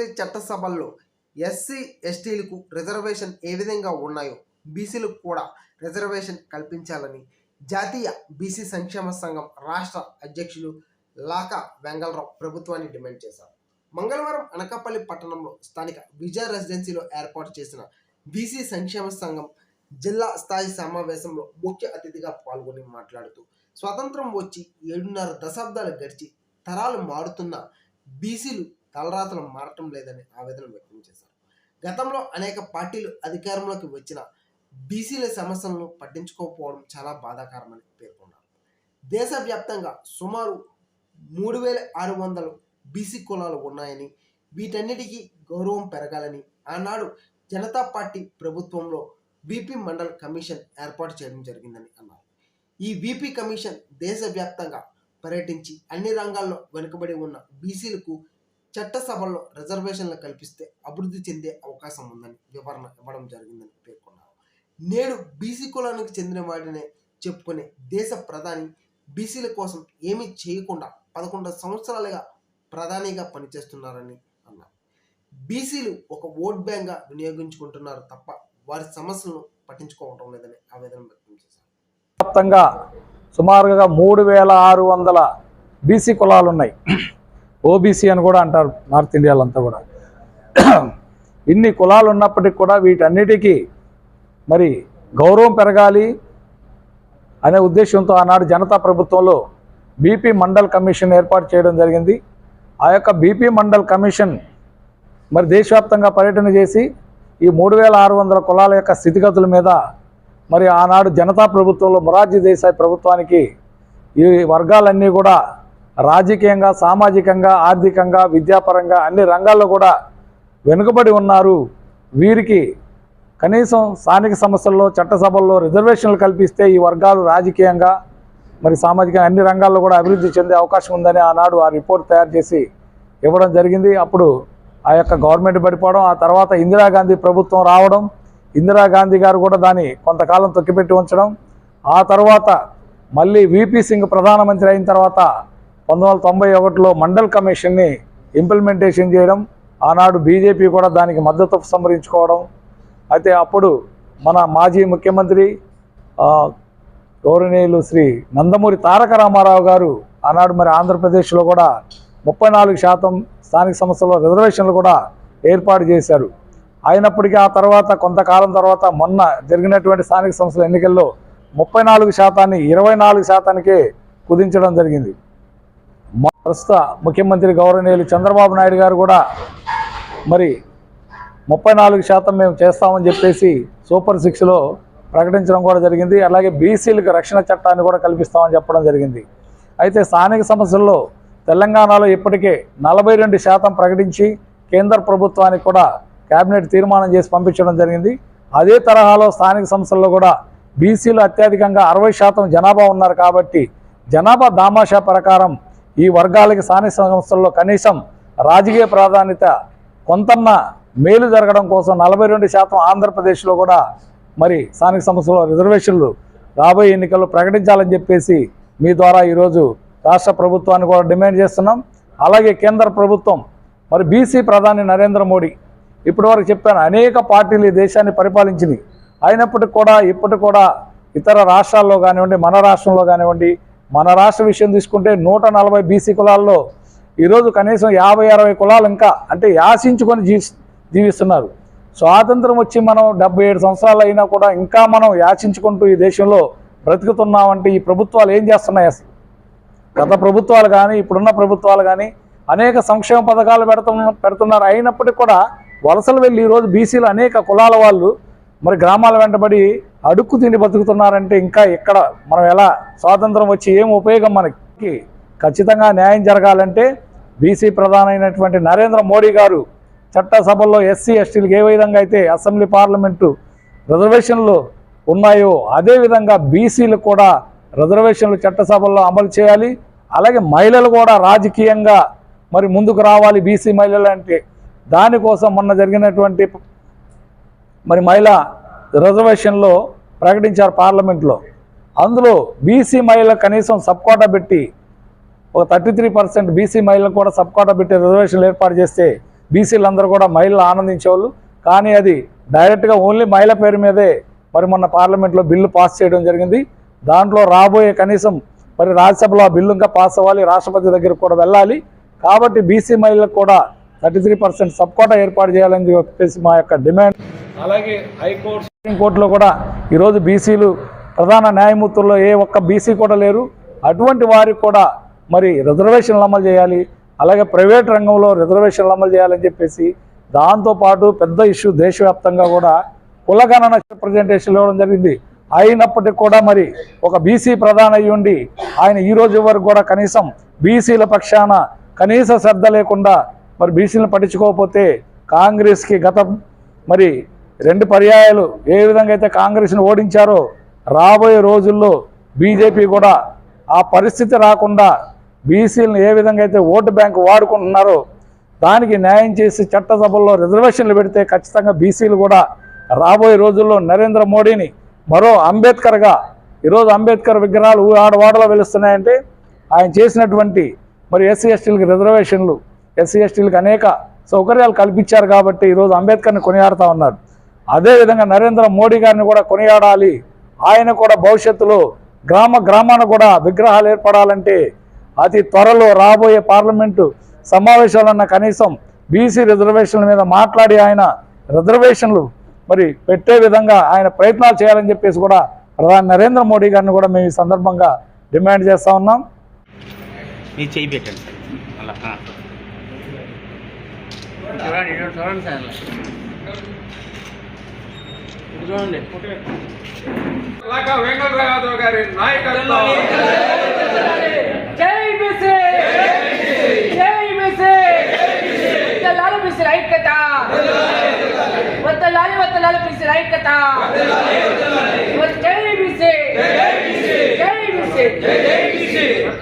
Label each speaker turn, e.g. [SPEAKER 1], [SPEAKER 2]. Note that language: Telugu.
[SPEAKER 1] అసెంబ్లీ చట్టసభల్లో ఎస్సీ ఎస్టీలకు రిజర్వేషన్ ఏ విధంగా ఉన్నాయో బీసీలకు కూడా రిజర్వేషన్ కల్పించాలని జాతీయ బీసీ సంక్షేమ సంఘం రాష్ట్ర అధ్యక్షులు లాకా వెంగళరావు ప్రభుత్వాన్ని డిమాండ్ చేశారు. మంగళవారం అనకాపల్లి పట్టణంలో స్థానిక విజయ రెసిడెన్సీలో ఏర్పాటు చేసిన బీసీ సంక్షేమ సంఘం జిల్లా స్థాయి సమావేశంలో ముఖ్య అతిథిగా పాల్గొని మాట్లాడుతూ స్వతంత్రం వచ్చి ఏడున్నర దశాబ్దాలు గడిచి తరాలు మారుతున్న బీసీలు తలరాతలు మారటం లేదని ఆవేదన వ్యక్తం చేశారు. గతంలో అనేక పార్టీలు అధికారంలోకి వచ్చిన బీసీల సమస్యలను పట్టించుకోకపోవడం చాలా బాధాకరమని పేర్కొన్నారు. దేశవ్యాప్తంగా సుమారు మూడు వేల ఆరు వందలు బీసీ కులాలు ఉన్నాయని వీటన్నిటికీ గౌరవం పెరగాలని ఆనాడు జనతా పార్టీ ప్రభుత్వంలో బీపీ మండల్ కమిషన్ ఏర్పాటు చేయడం జరిగిందని అన్నారు. ఈ విపి కమిషన్ దేశవ్యాప్తంగా పర్యటించి అన్ని రంగాల్లో వెనుకబడి ఉన్న బీసీలకు చట్టసభల్లో రిజర్వేషన్లు కల్పిస్తే అభివృద్ధి చెందే అవకాశం ఉందని వివరణ ఇవ్వడం జరిగిందని పేర్కొన్నారు. నేడు బీసీ కులానికి చెందిన వాడినే చెప్పుకునే దేశ ప్రధాని బీసీల కోసం ఏమీ చేయకుండా పదకొండు సంవత్సరాలుగా ప్రధానిగా పనిచేస్తున్నారని అన్నారు. బీసీలు ఒక ఓట్ బ్యాంక్గా వినియోగించుకుంటున్నారు తప్ప వారి సమస్యలను పట్టించుకోవటం లేదని ఆవేదన వ్యక్తం చేశారు.
[SPEAKER 2] మొత్తంగా సుమారుగా మూడు వేల ఆరు వందల బీసీ కులాలు ఉన్నాయి ఓబీసీ అని కూడా అంటారు నార్త్ ఇండియాలో అంతా కూడా. ఇన్ని కులాలు ఉన్నప్పటికీ కూడా వీటన్నిటికీ మరి గౌరవం పెరగాలి అనే ఉద్దేశంతో ఆనాడు జనతా ప్రభుత్వంలో బీపీ మండల్ కమిషన్ ఏర్పాటు చేయడం జరిగింది. ఆ యొక్క బీపీ మండల్ కమిషన్ మరి దేశవ్యాప్తంగా పర్యటన చేసి ఈ మూడు వేల ఆరు వందల కులాల యొక్క స్థితిగతుల మీద మరి ఆనాడు జనతా ప్రభుత్వంలో మొరార్జీ దేశాయ్ ప్రభుత్వానికి ఈ వర్గాలన్నీ కూడా రాజకీయంగా సామాజికంగా ఆర్థికంగా విద్యాపరంగా అన్ని రంగాల్లో కూడా వెనుకబడి ఉన్నారు. వీరికి కనీసం స్థానిక సంస్థల్లో చట్టసభల్లో రిజర్వేషన్లు కల్పిస్తే ఈ వర్గాలు రాజకీయంగా మరి సామాజికంగా అన్ని రంగాల్లో కూడా అభివృద్ధి చెందే అవకాశం ఉందని ఆనాడు ఆ రిపోర్ట్ తయారు చేసి ఇవ్వడం జరిగింది. అప్పుడు ఆ యొక్క గవర్నమెంట్ పడిపోవడం ఆ తర్వాత ఇందిరాగాంధీ ప్రభుత్వం రావడం ఇందిరాగాంధీ గారు కూడా దాన్ని కొంతకాలం తొక్కిపెట్టి ఉంచడం ఆ తర్వాత మళ్ళీ విపి సింగ్ ప్రధానమంత్రి అయిన తర్వాత పంతొమ్మిది వందల తొంభై ఒకటిలో మండల్ కమిషన్ని ఇంప్లిమెంటేషన్ చేయడం ఆనాడు బీజేపీ కూడా దానికి మద్దతు సంభరించుకోవడం అయితే అప్పుడు మన మాజీ ముఖ్యమంత్రి గౌరవనీయులు శ్రీ నందమూరి తారక రామారావు గారు ఆనాడు మరి ఆంధ్రప్రదేశ్లో కూడా ముప్పై నాలుగు శాతం స్థానిక సంస్థల్లో రిజర్వేషన్లు కూడా ఏర్పాటు చేశారు. అయినప్పటికీ ఆ తర్వాత కొంతకాలం తర్వాత మొన్న జరిగినటువంటి స్థానిక సంస్థల ఎన్నికల్లో ముప్పై నాలుగు శాతాన్ని ఇరవై నాలుగు శాతానికే కుదించడం జరిగింది. ప్రస్తుత ముఖ్యమంత్రి గౌరవనీయులు చంద్రబాబు నాయుడు గారు కూడా మరి ముప్పై నాలుగు శాతం మేము చేస్తామని చెప్పేసి సూపర్ సిక్స్లో ప్రకటించడం కూడా జరిగింది. అలాగే బీసీలకు రక్షణ చట్టాన్ని కూడా కల్పిస్తామని చెప్పడం జరిగింది. అయితే స్థానిక సమస్యల్లో తెలంగాణలో ఇప్పటికే నలభై రెండు శాతం ప్రకటించి కేంద్ర ప్రభుత్వానికి కూడా కేబినెట్ తీర్మానం చేసి పంపించడం జరిగింది. అదే తరహాలో స్థానిక సంస్థల్లో కూడా బీసీలు అత్యధికంగా అరవై శాతం జనాభా ఉన్నారు కాబట్టి జనాభా దామాషా ప్రకారం ఈ వర్గాలకి స్థానిక సంస్థల్లో కనీసం రాజకీయ ప్రాధాన్యత కొంతన్న మేలు జరగడం కోసం నలభై రెండు శాతం ఆంధ్రప్రదేశ్లో కూడా మరి స్థానిక సంస్థల్లో రిజర్వేషన్లు రాబోయే ఎన్నికల్లో ప్రకటించాలని చెప్పేసి మీ ద్వారా ఈరోజు రాష్ట్ర ప్రభుత్వాన్ని కూడా డిమాండ్ చేస్తున్నాం. అలాగే కేంద్ర ప్రభుత్వం మరి బీసీ ప్రధాని నరేంద్ర మోడీ ఇప్పటివరకు చెప్పాను అనేక పార్టీలు ఈ దేశాన్ని పరిపాలించింది అయినప్పటికీ కూడా ఇప్పటికి కూడా ఇతర రాష్ట్రాల్లో కానివ్వండి మన రాష్ట్రంలో కానివ్వండి మన రాష్ట్ర విషయం తీసుకుంటే నూట నలభై బీసీ కులాల్లో ఈరోజు కనీసం యాభై అరవై కులాలు ఇంకా అంటే యాసించుకొని జీవి జీవిస్తున్నారు. స్వాతంత్రం వచ్చి మనం డెబ్బై ఏడు సంవత్సరాలు అయినా కూడా ఇంకా మనం యాచించుకుంటూ ఈ దేశంలో బ్రతుకుతున్నామంటే ఈ ప్రభుత్వాలు ఏం చేస్తున్నాయి అసలు? గత ప్రభుత్వాలు కానీ ఇప్పుడున్న ప్రభుత్వాలు కానీ అనేక సంక్షేమ పథకాలు పెడుతున్న పెడుతున్నారు. అయినప్పటికీ కూడా వలసలు వెళ్ళి ఈరోజు బీసీలు అనేక కులాల వాళ్ళు మరి గ్రామాల వెంటబడి అడుక్కు తిండి బతుకుతున్నారంటే ఇంకా ఇక్కడ మనం ఎలా? స్వాతంత్రం వచ్చి ఏం ఉపయోగం మనకి? ఖచ్చితంగా న్యాయం జరగాలంటే బీసీ ప్రధానమైనటువంటి నరేంద్ర మోడీ గారు చట్టసభల్లో ఎస్సీ ఎస్టీలకు ఏ విధంగా అయితే అసెంబ్లీ పార్లమెంటు రిజర్వేషన్లు ఉన్నాయో అదేవిధంగా బీసీలు కూడా రిజర్వేషన్లు చట్టసభల్లో అమలు చేయాలి. అలాగే మహిళలు కూడా రాజకీయంగా మరి ముందుకు రావాలి బీసీ మహిళలు అంటే దానికోసం మొన్న జరిగినటువంటి మరి మహిళా రిజర్వేషన్లో ప్రకటించారు పార్లమెంట్లో. అందులో బీసీ మహిళలకు కనీసం సబ్ కోటా పెట్టి ఒక థర్టీ త్రీ పర్సెంట్ బీసీ మహిళలకు కూడా సబ్ కోటా పెట్టి రిజర్వేషన్లు ఏర్పాటు చేస్తే బీసీలందరూ కూడా మహిళలు ఆనందించేవాళ్ళు. కానీ అది డైరెక్ట్గా ఓన్లీ మహిళ పేరు మీదే మరి మొన్న పార్లమెంట్లో బిల్లు పాస్ చేయడం జరిగింది. దాంట్లో రాబోయే కనీసం మరి రాజ్యసభలో ఆ బిల్లు ఇంకా పాస్ అవ్వాలి రాష్ట్రపతి దగ్గరకు కూడా వెళ్ళాలి. కాబట్టి బీసీ మహిళలకు కూడా thirty three percent sub quota ఏర్పాటు చేయాలని చెప్పేసి మా యొక్క డిమాండ్. అలాగే హైకోర్టు సుప్రీంకోర్టులో కూడా ఈరోజు బీసీలు ప్రధాన న్యాయమూర్తుల్లో ఏ ఒక్క బీసీ కూడా లేరు. అటువంటి వారికి కూడా మరి రిజర్వేషన్లు అమలు చేయాలి. అలాగే ప్రైవేట్ రంగంలో రిజర్వేషన్లు అమలు చేయాలని చెప్పేసి దాంతోపాటు పెద్ద ఇష్యూ దేశవ్యాప్తంగా కూడా కులగణన రిప్రజెంటేషన్ ఇవ్వడం జరిగింది. అయినప్పటికీ కూడా మరి ఒక బీసీ ప్రధాన అయ్యుండి ఆయన ఈ రోజు వరకు కూడా కనీసం బీసీల పక్షాన కనీస శ్రద్ధ లేకుండా మరి బీసీలను పట్టించుకోకపోతే కాంగ్రెస్కి గత మరి రెండు పర్యాయాలు ఏ విధంగా అయితే కాంగ్రెస్ను ఓడించారో రాబోయే రోజుల్లో బీజేపీ కూడా ఆ పరిస్థితి రాకుండా బీసీలను ఏ విధంగా అయితే ఓటు బ్యాంకు వాడుకుంటున్నారో దానికి న్యాయం చేసి చట్టసభల్లో రిజర్వేషన్లు పెడితే ఖచ్చితంగా బీసీలు కూడా రాబోయే రోజుల్లో నరేంద్ర మోడీని మరో అంబేద్కర్గా ఈరోజు అంబేద్కర్ విగ్రహాలు ఆడవాడలో వెలుస్తున్నాయంటే ఆయన చేసినటువంటి మరి ఎస్సీ ఎస్టీలకు రిజర్వేషన్లు ఎస్సీ ఎస్టీలకు అనేక సౌకర్యాలు కల్పించారు కాబట్టి ఈరోజు అంబేద్కర్ని కొనియాడుతూ ఉన్నారు. అదేవిధంగా నరేంద్ర మోడీ గారిని కూడా కొనియాడాలి. ఆయన కూడా భవిష్యత్తులో గ్రామ గ్రామాన కూడా విగ్రహాలు ఏర్పడాలంటే అతి త్వరలో రాబోయే పార్లమెంటు సమావేశాలన్న కనీసం బీసీ రిజర్వేషన్ల మీద మాట్లాడి ఆయన రిజర్వేషన్లు మరి పెట్టే విధంగా ఆయన ప్రయత్నాలు చేయాలని చెప్పేసి కూడా ప్రధాని నరేంద్ర మోడీ గారిని కూడా మేము ఈ సందర్భంగా డిమాండ్ చేస్తా ఉన్నాం.
[SPEAKER 3] చూడండి చూడండి సార్ చూడండి.
[SPEAKER 4] వెంకటరావు గారి నాయకత్వం.
[SPEAKER 5] జై బీసీ జై బీసీ వద్దలాలి బీసీ ఐక్యత. వద్దలాలి వద్దలాలి బీసీ ఐక్యత. జై బీసీ జై బీసీ